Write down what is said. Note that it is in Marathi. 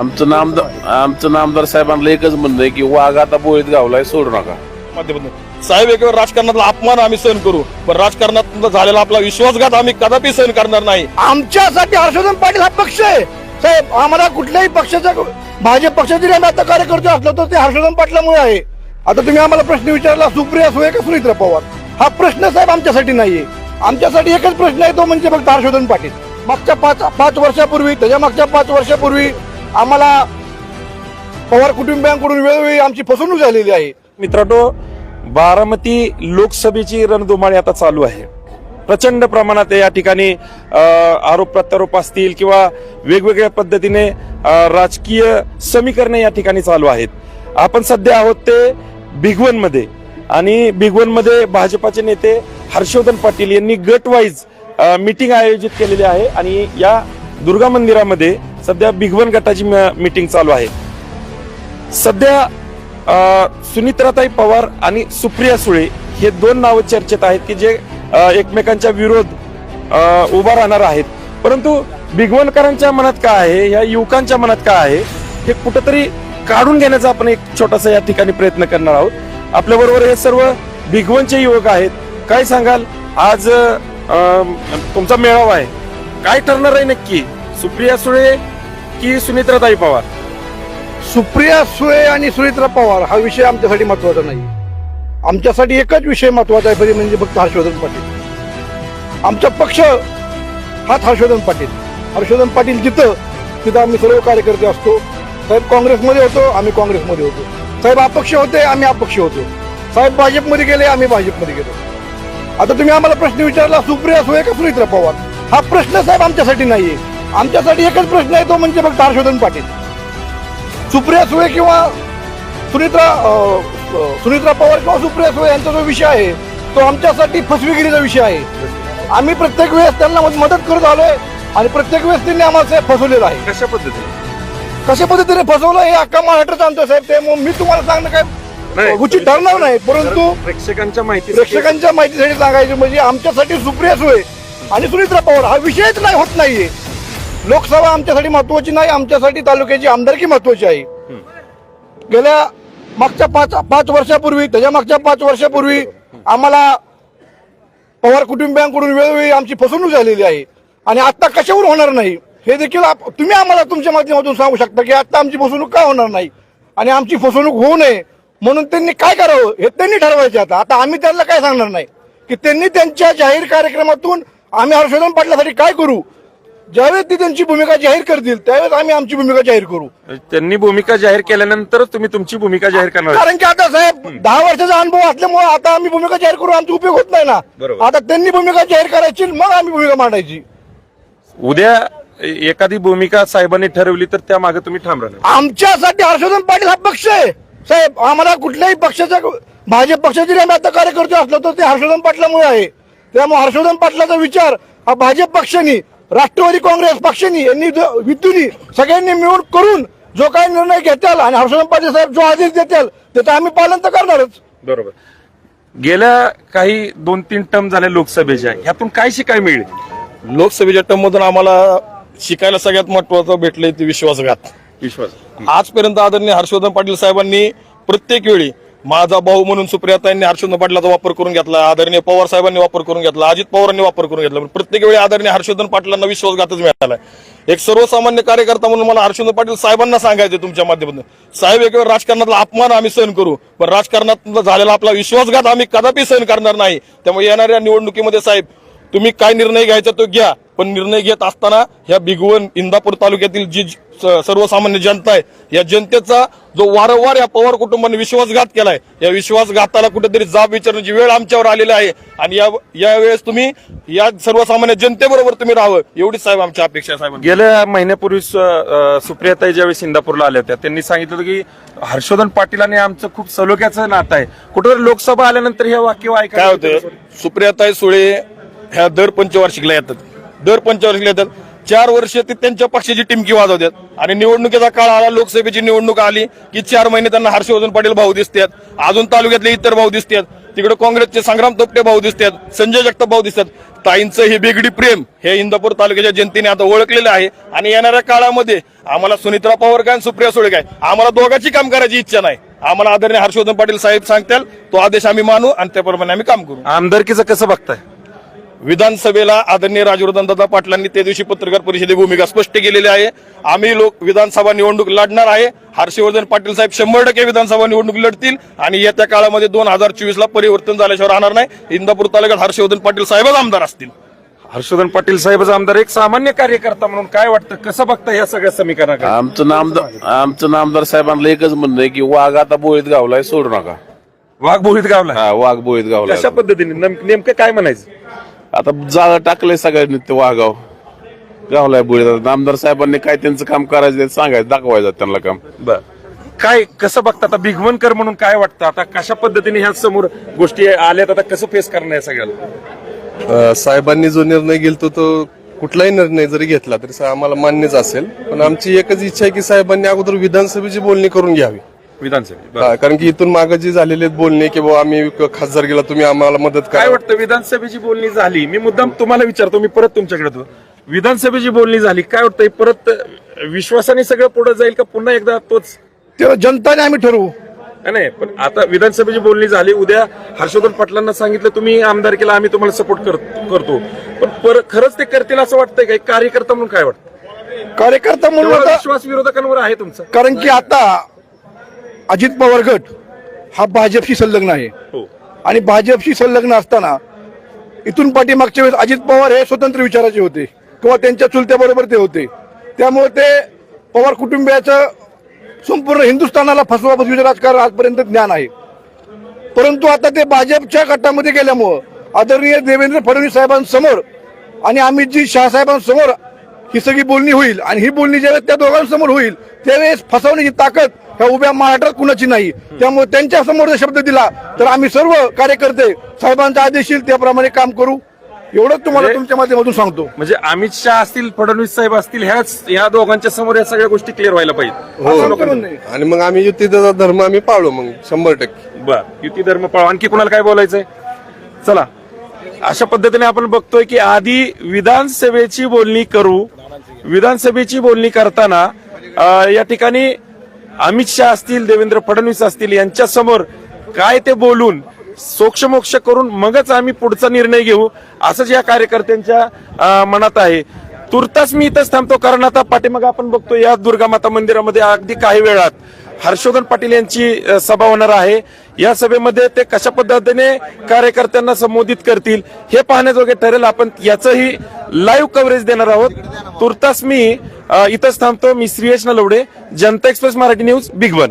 आमचं नामदार आमचं नामदार साहेबांना एकच म्हणणं आहे की वाघ आता बोळीत गावलाय सोडू नका. माध्यमातून. साहेब एक राजकारणातला अपमान आम्ही सहन करू पण राजकारणात झालेला आपला विश्वासघात आम्ही कदापि सहन करणार नाही. आमच्यासाठी हर्षवर्धन पाटील हा पक्ष आहे. साहेब आम्हाला कुठल्याही पक्षाचा भाजप पक्षाचे जरी आम्ही आता कार्यकर्ते असलो तर ते हर्षवर्धन पाटलामुळे आहे. आता तुम्ही आम्हाला प्रश्न विचारला सुप्रिया सुळे का सुनित्रा पवार? हा प्रश्न साहेब आमच्यासाठी नाहीये. आमच्यासाठी एकच प्रश्न आहे तो म्हणजे फक्त हर्षवर्धन पाटील. मागच्या पाच पाच वर्षापूर्वी त्याच्या मागच्या पाच वर्षापूर्वी आम्हाला पवार कुटुंबियांकडून वेळोवेळी आमची फसवणूक झालेली आहे. मित्रांनो बारामती लोकसभेची रणधुमाळी आता चालू आहे. प्रचंड प्रमाणात या ठिकाणी आरोप प्रत्यारोप असतील किंवा वेगवेगळ्या पद्धतीने राजकीय समीकरणे या ठिकाणी चालू आहेत. आपण सध्या आहोत ते भिगवणमध्ये. आणि भिगवणमध्ये भाजपाचे नेते हर्षवर्धन पाटील यांनी गट वाईज मीटिंग आयोजित केलेली आहे. आणि या दुर्गा मंदिरामध्ये सध्या भिगवण गटाची मीटिंग चालू आहे. सध्या सुनित्राताई पवार आणि सुप्रिया सुळे हे दोन नावं चर्चेत आहेत की जे एकमेकांच्या विरोध उभा राहणार आहेत. परंतु भिगवणकरांच्या मनात काय आहे? या युवकांच्या मनात काय आहे? हे कुठंतरी काढून घेण्याचा आपण एक छोटासा या ठिकाणी प्रयत्न करणार आहोत. आपल्या बरोबर हे सर्व भिगवणचे युवक आहेत. काय सांगाल? आज तुमचा मेळावा आहे. काय ठरणार आहे नक्की? सुप्रिया सुळे की सुनित्राताई पवार? सुप्रिया सुळे आणि सुनित्रा पवार हा विषय आमच्यासाठी महत्त्वाचा नाही. आमच्यासाठी एकच विषय महत्त्वाचा आहे तरी म्हणजे फक्त हर्षवर्धन पाटील. आमचा पक्ष हाच हर्षवर्धन पाटील. हर्षवर्धन पाटील जिथं तिथं आम्ही सर्व कार्यकर्ते असतो. साहेब काँग्रेसमध्ये होतो आम्ही काँग्रेसमध्ये होतो. साहेब अपक्ष होते आम्ही अपक्ष होतो. साहेब भाजपमध्ये गेले आम्ही भाजपमध्ये गेलो. आता तुम्ही आम्हाला प्रश्न विचारला सुप्रिया सुळे का सुनित्रा पवार? हा प्रश्न साहेब आमच्यासाठी नाहीये. आमच्यासाठी एकच प्रश्न आहे तो म्हणजे फक्त हर्षवर्धन पाटील. सुप्रिया सुळे किंवा सुनित्रा सुनित्रा पवार किंवा सुप्रिया सुळे यांचा जो विषय आहे तो आमच्यासाठी फसवेगिरीचा विषय आहे. आम्ही प्रत्येक वेळेस त्यांना मद- मदत करत आलोय आणि प्रत्येक वेळेस त्यांनी आम्हाला साहेब फसवलेलं आहे. कशा पद्धतीने? कशा पद्धतीने फसवलं हे अख्खा महाराष्ट्र सांगतो साहेब ते मग मी तुम्हाला सांगणं काय उचित ठरणार नाही परंतु प्रेक्षकांच्या माहिती प्रेक्षकांच्या माहितीसाठी सांगायचं म्हणजे आमच्यासाठी सुप्रिया सुळे आणि सुनित्रा पवार हा विषयच नाही होत नाहीये. लोकसभा आमच्यासाठी महत्वाची नाही आमच्यासाठी तालुक्याची आमदारकी महत्वाची आहे. गेल्या मागच्या पाच पाच वर्षापूर्वी त्याच्या मागच्या पाच वर्षापूर्वी आम्हाला पवार कुटुंबियांकडून वेळोवेळी आमची फसवणूक झालेली आहे. आणि आता कशावर होणार नाही हे देखील तुम्ही आम्हाला तुमच्या माध्यमातून सांगू शकता की आता आमची फसवणूक का होणार नाही? आणि आमची फसवणूक होऊ नये म्हणून त्यांनी काय करावं हे त्यांनी ठरवायचे आता. आता आम्ही त्यांना काय सांगणार नाही की त्यांनी त्यांच्या जाहीर कार्यक्रमातून आम्ही हर्षवर्धन पाटलासाठी काय करू? ज्यावेळेस ती त्यांची भूमिका जाहीर करतील त्यावेळेस आम्ही आमची भूमिका जाहीर करू. त्यांनी भूमिका जाहीर केल्यानंतर तुम्ही तुमची भूमिका जाहीर करणार कारण की आता साहेब दहा वर्षाचा अनुभव असल्यामुळे आता आम्ही भूमिका जाहीर करू आमचा उपयोग होत नाही ना. आता त्यांनी भूमिका जाहीर करायची मग आम्ही भूमिका मांडायची. उद्या एखादी भूमिका साहेबांनी ठरवली तर त्या मागे तुम्ही ठाम राहणार. आमच्यासाठी हर्षवर्धन पाटील हा पक्ष आहे. साहेब आम्हाला कुठल्याही पक्षाचा भाजप पक्षाचे जरी आम्ही आता कार्यकर्ते असलो तर ते हर्षवर्धन पाटलामुळे आहे. त्यामुळे हर्षवर्धन पाटलाचा विचार हा भाजप पक्षाने राष्ट्रवादी काँग्रेस पक्षाने यांनी विद्युनी सगळ्यांनी मिळून करून जो काही निर्णय घेताल आणि हर्षवर्धन पाटील साहेब जो आदेश देतील त्याचं आम्ही पालन तर करणारच. बरोबर. गेल्या काही दोन तीन टर्म झाल्या लोकसभेच्या. ह्यातून काय शिकाय मिळेल? लोकसभेच्या टर्म मधून आम्हाला शिकायला सगळ्यात महत्वाचं भेटलंय ते विश्वासघात. विश्वास. आजपर्यंत आदरणीय हर्षवर्धन पाटील साहेबांनी प्रत्येक वेळी माझा भाऊ म्हणून सुप्रियाताईंनी हर्षवर्धन पाटलाचा वापर करून घेतला आदरणीय पवार साहेबांनी वापर करून घेतला अजित पवारांनी वापर करून घेतला. पण प्रत्येक वेळी आदरणीय हर्षवर्धन पाटलांना विश्वासघातच मिळाला. एक सर्वसामान्य कार्यकर्ता म्हणून मला हर्षवर्धन पाटील साहेबांना सांगायचं तुमच्या माध्यमातून. साहेब एक वेळ राजकारणातला अपमान आम्ही सहन करू पण राजकारणात झालेला आपला विश्वासघात आम्ही कदापि सहन करणार नाही. त्यामुळे येणाऱ्या निवडणुकीमध्ये साहेब तुम्ही काय निर्णय घ्यायचा तो घ्या. पण निर्णय घेत असताना ह्या भिगवण इंदापूर तालुक्यातील जी सर्वसामान्य जनता आहे या जनतेचा जो वारंवार या पवार कुटुंबाने विश्वासघात केलाय या विश्वासघाताला कुठेतरी जाब विचारण्याची वेळ आमच्यावर आलेली आहे. आणि या यावेळेस तुम्ही या सर्वसामान्य जनतेबरोबर तुम्ही राहावं एवढीच साहेब आमची अपेक्षा साहेब गेल्या महिन्यापूर्वी सुप्रियाताई ज्यावेळी इंदापूरला आल्या होत्या त्यांनी सांगितलं की हर्षवर्धन पाटील आणि आमचं खूप सलोख्याचं नातं आहे. कुठेतरी लोकसभा आल्यानंतर हे वाक्य काय होतं? सुप्रियाताई सुळे ह्या दर पंचवार्षिकला येतात. दर पंचवार्षिकला येतात. चार वर्ष ते त्यांच्या पक्षाची टिमकी वाजवतात. आणि निवडणुकीचा काळ आला लोकसभेची निवडणूक आली की चार महिने त्यांना हर्षवर्धन पाटील भाऊ दिसतात. अजून तालुक्यातले इतर भाऊ दिसतात. तिकडे काँग्रेसचे संग्राम तोपटे भाऊ दिसतात. संजय जगताप भाऊ दिसतात. ताईंचं हे बेगडी प्रेम हे इंदापूर तालुक्याच्या जनतेने आता ओळखलेलं आहे. आणि येणाऱ्या काळामध्ये आम्हाला सुनित्रा पवार काय सुप्रिया सुळे काय? आम्हाला दोघांची काम करायची इच्छा नाही. आम्हाला आदरणीय हर्षवर्धन पाटील साहेब सांगतील तो आदेश आम्ही मानू आणि त्याप्रमाणे आम्ही काम करू. आमदारकीचं कसं बघताय? विधानसभेला आदरणीय राजवर्धनदादा पाटलांनी त्या दिवशी पत्रकार परिषदेत भूमिका स्पष्ट केलेली आहे. आम्ही लोक विधानसभा निवडणूक लढणार आहे. हर्षवर्धन पाटील साहेब शंभर टक्के विधानसभा निवडणूक लढतील आणि येत्या काळामध्ये दोन हजार चोवीस ला परिवर्तन झाल्याशिवाय राहणार नाही. इंदापूर तालुक्यात हर्षवर्धन पाटील साहेबच आमदार असतील. हर्षवर्धन पाटील साहेबच आमदार एक सामान्य कार्यकर्ता म्हणून काय वाटतं? कसं बघता या सगळ्या समीकरणाकडे? आमचं नामदार आमचं नामदार साहेबांना एकच म्हणणं आहे की वाघ आता बोळीत गावलाय सोडू नका. वाघ भोईत गावला हा वाघ बोळीत गावलाय. कशा पद्धतीने? नेम- नेमकं काय म्हणायचं? आता जाळं टाकलंय सगळ्यांनी ते वाघाव. गावलाय बोळीत आता नामदार साहेबांनी काय त्यांचं काम करायचं ते सांगायचं दाखवायचं त्यांना काम. बर. काय कसं बघता आता भिगवणकर म्हणून काय वाटतं? आता कशा पद्धतीने ह्या समोर गोष्टी आल्यात? आता कसं फेस करणं या सगळ्याला? अ, साहेबांनी जो निर्णय घेतला तो कुठलाही निर्णय जरी घेतला तरी सा- आम्हाला मान्यच असेल. पण आमची एकच इच्छा आहे की साहेबांनी अगोदर विधानसभेची बोलणी करून घ्यावी. विधानसभेत. हा, कारण की इथून मागे जी झालेले बोलणे की बाबा आम्ही खासदार गेला तुम्ही आम्हाला मदत काय करा वाटतं विधानसभेची बोलणी झाली मी मुद्दाम तुम्हाला विचारतो मी परत तुमच्याकडे येतो. विधानसभेची बोलणी झाली काय वाटतं हे परत विश्वासाने सगळं पुढे जाईल का पुन्हा एकदा तोच? तेव्हा जनताने आम्ही ठरवू. नाही, नाही पण आता विधानसभेची बोलणी झाली उद्या हर्षवर्धन पाटलांना सांगितलं तुम्ही आमदार केला आम्ही तुम्हाला सपोर्ट करतो पण पर- खरंच ते करतील असं वाटतंय का? एक कार्यकर्ता म्हणून काय वाटतं? कार्यकर्ता म्हणून एवढा आता विश्वास विरोधकांवर आहे तुमचा. कारण की आता अजित पवार गट हा भाजपशी संलग्न आहे. हो. आणि भाजपशी संलग्न असताना इथून पाठीमागच्या वेळेस अजित पवार हे स्वतंत्र विचाराचे होते किंवा त्यांच्या चुलत्याबरोबर ते होते. त्यामुळे ते पवार कुटुंबियाचं संपूर्ण हिंदुस्थानाला फसवा फसवीचं राजकारण आजपर्यंत ज्ञान आहे. परंतु आता ते भाजपच्या गटामध्ये गेल्यामुळं आदरणीय देवेंद्र फडणवीस साहेबांसमोर आणि अमितजी शहासाहेबांसमोर ही सगळी बोलणी होईल आणि ही बोलणी ज्यावेळेस त्या दोघांसमोर होईल त्यावेळेस फसवण्याची ताकद ह्या उभ्या महाराष्ट्रात कुणाची नाही. त्यामुळे त्यांच्यासमोर जर शब्द दिला तर आम्ही सर्व कार्यकर्ते साहेबांचा आदेश येईल त्याप्रमाणे काम करू. एवढंच तुम्हाला म्हणजे- तुमच्या माध्यमातून सांगतो. म्हणजे अमित शहा असतील फडणवीस साहेब असतील ह्याच ह्या दोघांच्या समोर या सगळ्या गोष्टी क्लिअर व्हायला पाहिजे. आहे. आणि मग आम्ही युतीचा धर्म आम्ही पाळू मग शंभर टक्के. बर युती धर्म पाळू. आणखी कुणाला काय बोलायचंय? चला. अशा पद्धतीने आपण बघतोय की आधी विधानसभेची बोलणी करू. विधानसभेची बोलणी करताना या ठिकाणी अमित शहा असतील देवेंद्र फडणवीस असतील यांच्यासमोर काय ते बोलून सोक्षमोक्ष करून मगच आम्ही पुढचा निर्णय घेऊ असंच या कार्यकर्त्यांच्या मनात आहे. तुर्तास मी इथंच थांबतो कारण आता पाठीमागे आपण बघतो या दुर्गा माता मंदिरामध्ये अगदी काही वेळात हर्षवर्धन पाटील यांची सभा होणार आहे. या सभेमध्ये ते कशा पद्धतीने कार्यकर्त्यांना संबोधित करतील हे पाहण्याजोगे ठरेल. आपण याचंही लाईव्ह कव्हरेज देणार आहोत. तुर्तास मी इथंच थांबतो. मी Shreeyash Nalawade Janata express Marathi news big one.